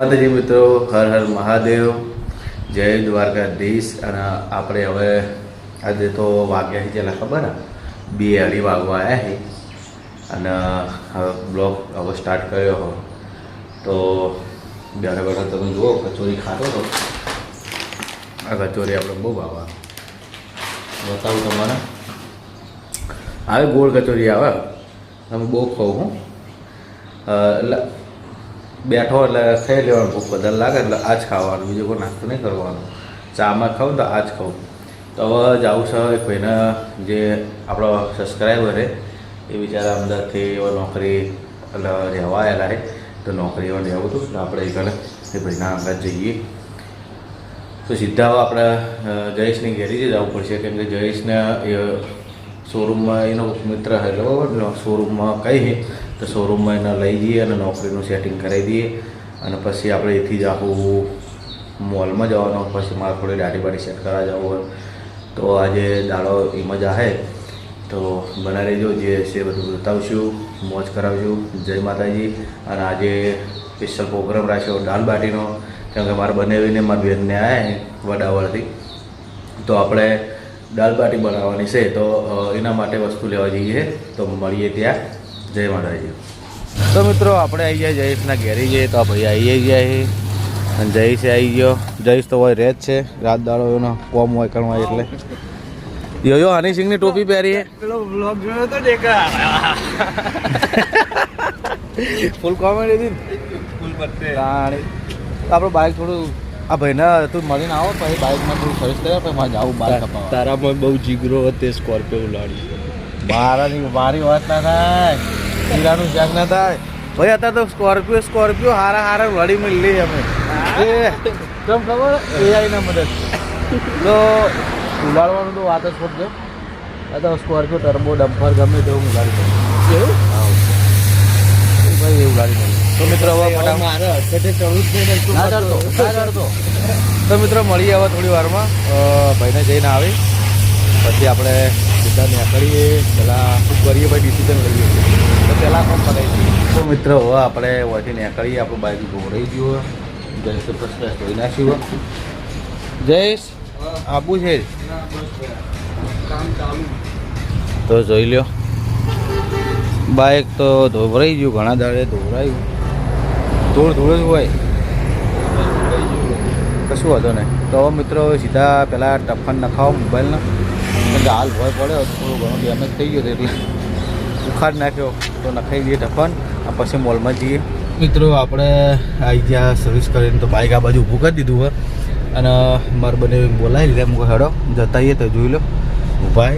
માતાજી મિત્રો, હર હર મહાદેવ. જય દ્વારકાધીશ. અને આપણે હવે આજે તો વાગ્યા છે જેને ખબર ને? બે અઢી વાગવા આવ્યા છે. અને બ્લોગ હવે સ્ટાર્ટ કર્યો હો તો બેઠા બેઠા તમે જુઓ, કચોરી ખાતો હતો. આ કચોરી આપણે બહુ ભાવા બતાવું તમારે આવે ગોળ કચોરી આવે. તમે બહુ ખાવ હું. એટલે બેઠો એટલે ખાઈ લેવાનું, ભૂખ વધારે લાગે એટલે આ જ ખાવાનું, બીજું કોઈ નાસ્તો નહીં કરવાનો. ચામાં ખાઉં તો આ જ ખાઉં. તો હવે જાઉં છે, એક ભાઈના જે આપણો સબસ્ક્રાઈબર છે, એ બિચારા એવો નોકરી એટલે રહેવા આવેલા છે, તો નોકરી એવા રહેવું હતું, એટલે આપણે એ કલે એ ભાઈના આગળ જઈએ. તો સીધા આપણે જયેશની ઘેરી જ જવું પડશે, કેમ કે જયેશને એ શોરૂમમાં એનો મિત્ર છે બરાબર શોરૂમમાં કહીએ તો શોરૂમમાં એને લઈ જઈએ અને નોકરીનું સેટિંગ કરાવી દઈએ. અને પછી આપણે એથી જ આખું મોલમાં જવાનું પછી મારે થોડી દાઢી બાડી સેટ કરવા જવું હોય. તો આજે દાડો એમાં જ આવે તો બના રહેજો. જે છે બધું બતાવશું, મોજ કરાવશું. જય માતાજી. અને આજે સ્પેશિયલ પ્રોગ્રામ રાખ્યો દાલ બાટીનો, કેમ કે મારે બનાવીને મારી બેનને આવ્યા વડાવળથી. તો આપણે દાલ બાટી બનાવવાની છે. તો એના માટે વસ્તુ લેવા જઈએ. તો મળીએ ત્યાં. જય માતાજી. તો મિત્રો આપણે આવી ગયા જયેશના ઘેરી જઈએ તો આ ભાઈ આવી ગયા છે. અને જયેશ આવી ગયો. જયેશ તો હોય રેજ છે. રાત દાડો એનો કોમ હોય કણ હોય એટલે. યો યો હની સિંગની ટોપી પહેરી છે પેલો બ્લોગ જોયો તો દેખા. ફૂલ કોમેડી હતી ફૂલ પત્તે તાણી. આપણું બાઇક થોડું આ ભાઈને તું મળીને આવો પછી બાઇકમાં થોડું સર્વિસ કર્યા પછી મારે જાવું બાઇક તારા તારામાં બહુ જીગરો હતો સ્કોર્પિયો ઉલાડી. મારાની મારી વાત ના થાય. હીરાનું શાક ના થાય. ભાઈ અત્યારે તો સ્કોર્પિયો સ્કોર્પિયો હારા હારા વળી મળી અમે. એ કેમ ખબર? એઆઈ ના મદદ તો ઉલાડવાનું તો વાત જ છોડજો આ અત્યારે સ્કોર્પિયો ટર્બો ડમ્પર ગમે તેવું ઉલાડી દઉં એવું? ભાઈ એવું ઉલાડી દઉં તો મિત્રો હવે તો મિત્રો મળીએ હવે થોડી વારમાં. ભાઈને જઈને આવી. પછી આપણે સીધા નીકળીએ પહેલાં શું કરીએ, ભાઈ ડિસિઝન લઈએ. તો પહેલાં પણ પડાવી તો મિત્ર, હવે આપણે ઓથી નીકળીએ. આપણું બાઇક ઘોડાઈ ગયું જયેશ પ્રશ્ન ધોઈ નાખ્યું જયેશ આબુ છે. તો જોઈ લ્યો. બાઇક તો ધોવરાઈ ગયું, ઘણા દાડે ધોવરાયું ધૂળ ધૂળ જ હોય. કશું વાંધો નહીં. તો મિત્રો સીધા પહેલાં ટફન નખાવો મોબાઈલનો. કે હાલ ભય પડ્યો થોડું ઘણું ડેમેજ થઈ ગયું એટલે ઉખાડ નાખ્યો તો નખાઈ દઈએ ઢફન આ પછી મોલમાં જઈએ. મિત્રો આપણે આવી ગયા સર્વિસ કરીને તો બાઇક આ બાજુ ઊભું કરી દીધું હોય. અને મારે બને બોલાવી લીધા મૂકો હેડો જતા આવીએ તો જોઈ લો. ઊભા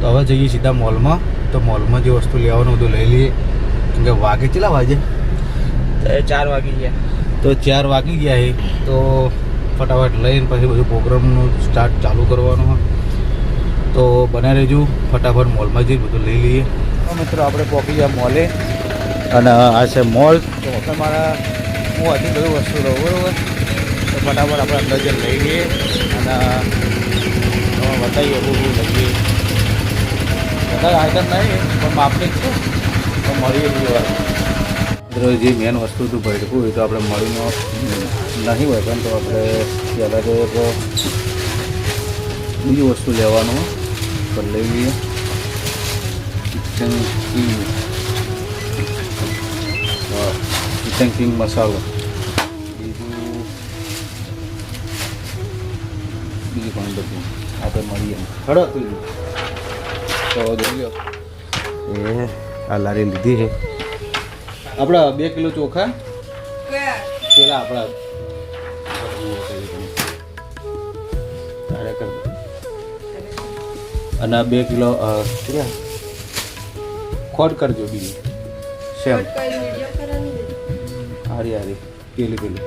તો હવે જઈએ સીધા મોલમાં તો મોલમાં જે વસ્તુ લેવાનું બધું લઈ લઈએ. કેમ કે વાગે કેટલા વાગે? ચાર વાગી ગયા. તો ચાર વાગી ગયા એ તો ફટાફટ લઈને પછી બધું પ્રોગ્રામનું સ્ટાર્ટ ચાલુ કરવાનું હોય. તો બને રહેજો ફટાફટ મોલમાં જઈ બધું લઈ લઈએ. તો મિત્રો આપણે પહોંચી ગયા મોલે. અને આ છે મોલ. તો મારા હું હજી બધું વસ્તુ લઉં બરાબર? તો ફટાફટ આપણે અંદર જઈને લઈ લઈએ. અને તમે બતાવીએ બહુ લઈએ. બધા આઈટમ નહીં પણ માપની જ છે. તો મળીએ બીજી મિત્રો જે મેન વસ્તુ હતું ભટકું એ તો આપણે મળીનો નહીં હોય પણ તો આપણે પહેલાં તો બીજી વસ્તુ લેવાનું. તો લઈ લઈએ. કિચન કિંગ હા કિચન કિંગ મસાલો બીજું બીજું પણ બધું. આપણે મળીએ ખડો તું તો જોઈ લો એ આ લારી લીધી છે. આપણા બે કિલો ચોખા. પેલા આપણા અને બે કિલો ખોટ કરજો બીજી. સેમ. હારી હારી. પેલી પેલી.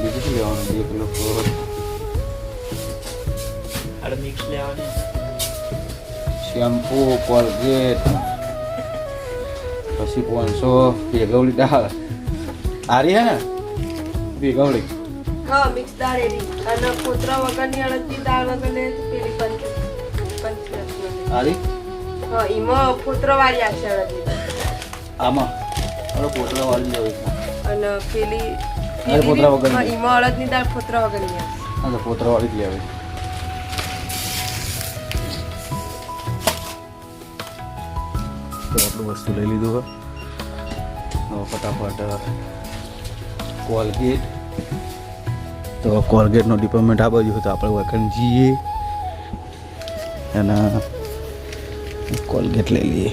બીજું શું લેવાનું? બે કિલો ખોટ. શેમ્પૂ મિક્સ લેવાની. શેમ્પુ કોલગેટ પછી પાંચસો ભેગવડી દાળ. હારી હે ને? ભેગવડી. હા મિક્સ દાળ એની અને કોતરા વગરની અડદની દાળ વગરને પેલી પંચ પંચ હારી? હા એમાં ફોતરો વાળી આવશે અડદની. આમાં? અરે પોતળા વાળી લેવી અને પેલી અરે, ફોતરા વગરની. હા, એમાં અડદની દાળ ફોતરા વગરની આવે. હા તો પોતળા વાળી જ લેવી. તો આપણું વસ્તુ લઈ લીધું હવે ફટાફટ કોલગેટ તો કોલગેટનો ડિપાર્ટમેન્ટ આ બાજુ તો આપણે વખત જઈએ અને કોલગેટ લઈ લઈએ.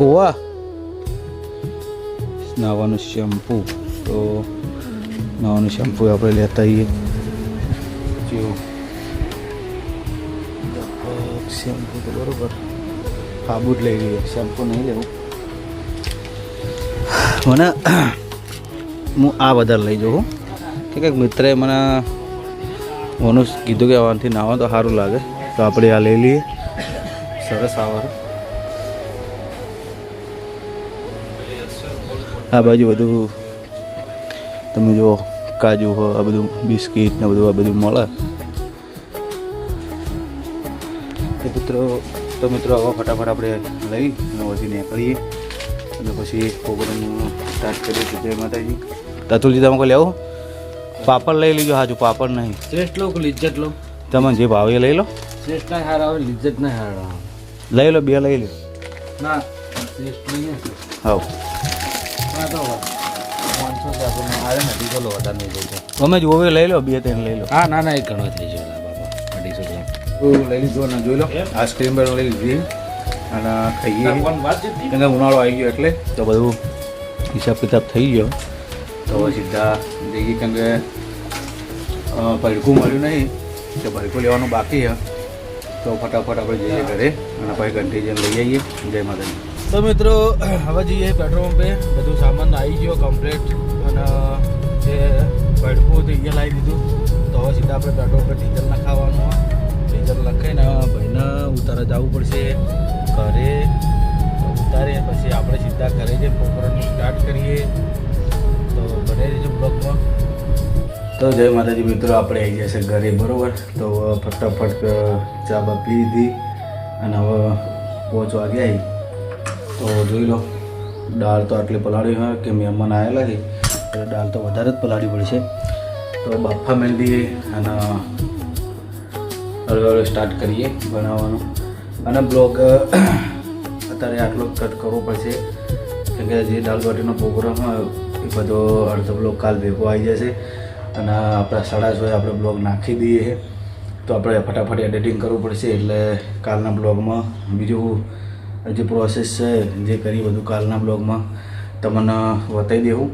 વાહ નાવાનું શેમ્પુ. તો નાવાનું શેમ્પુ આપણે લેતા આવીએ. જો. શેમ્પુ તો બરોબર. સાબુ જ લઈ લઈએ. શેમ્પુ નહીં લેવું. મને હું આ વધારે લઈ જાઉં કે કંઈક મિત્રએ મને ઓનું કીધું કે આવાથી નાવા તો સારું લાગે. તો આપણે આ લઈ લઈએ. સરસ આવવાનું. આ બાજુ બધું તમે જુઓ, કાજુ હો, આ બધું બિસ્કિટ ને બધું આ બધું મળે. તો મિત્રો તો મિત્રો, આવો ફટાફટ આપણે લઈ અને પછી નીકળીએ. અને પછી પ્રોગ્રામ સ્ટાર્ટ કરીએ છીએ જય માતાજી. તતુલજી તમે કોઈ લેવો? પાપડ લઈ લીજો. હાજુ પાપડ નહીં. શ્રેષ્ઠ લોક લિજ્જત લો તમે જે ભાવે લઈ લો. શ્રેષ્ઠ ના હાર આવે લિજ્જત ના હાર આવે. લઈ લો બે લઈ લો. ના શ્રેષ્ઠ નહીં હા ને લો તમે જોવે લઈ લો બે ત્રણ લઈ લો. હા ના ના એ ઘણો થઈ જાય બાબા અઢીસો ગ્રામ. લઈ લીધું અને જોઈ લો. આઈસ્ક્રીમ લઈ લીધી. અને ખાઈએ. કેમ કે ઉનાળો આવી ગયો એટલે તો બધું હિસાબ કિતાબ થઈ ગયો. તો સીધા જઈએ કેમ કે ભડકું મળ્યું નહીં તો ભડકું લેવાનું બાકી છે. તો ફટાફટ આપણે જઈએ ઘરે અને પછી કન્ટીજન લઈ આવીએ. જય માતાજી. તો મિત્રો હવે જઈએ પેટ્રોલ પંપે. બધું સામાન આવી ગયો કમ્પ્લીટ અને જે ભડકું હતું એ લાવી દીધું તો હવે સીધા આપણે પેટ્રોલ પર ડીઝલ નખાવાનું. ડીઝલ લખાઈને ભાઈને ઉતારા જવું પડશે. ઘરે ઉતારે પછી આપણે સીધા ઘરે જે પ્રોગ્રામનું સ્ટાર્ટ કરીએ. તો બને રહેજો બ્લોગમાં તો જય માતાજી મિત્રો, આપણે આવી જશે ઘરે, બરોબર? તો ફટાફટ ચા બા પી લીધી અને હવે પહોંચવા ગયા તો જોઈ લો, દાળ તો આટલી પલાળી હોય કે મહેમાન આવેલા છે, એટલે દાળ તો વધારે જ પલાળી પડશે. તો બાફા મેંદી અને હળવે હળવે સ્ટાર્ટ કરીએ બનાવવાનું અને બ્લોગ અત્યારે આટલો કટ કરવો પડશે. કેમ કે જે દાળ બાટીનો પ્રોગ્રામ એ બધો અડધો બ્લોગ કાલ ભેગો આવી જશે. અને આપણા સાડા છ, આપણે બ્લોગ નાખી દઈએ. તો આપણે ફટાફટ એડિટિંગ કરવું પડશે, એટલે કાલના બ્લોગમાં બીજું જે પ્રોસેસ છે, જે કરી બધું કાલના બ્લોગમાં તમને બતાવી દેવું.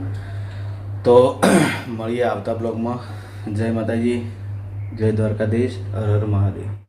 તો, મળીએ આવતા બ્લોગમાં જય માતાજી. જય દ્વારકાધીશ હર હર મહાદેવ.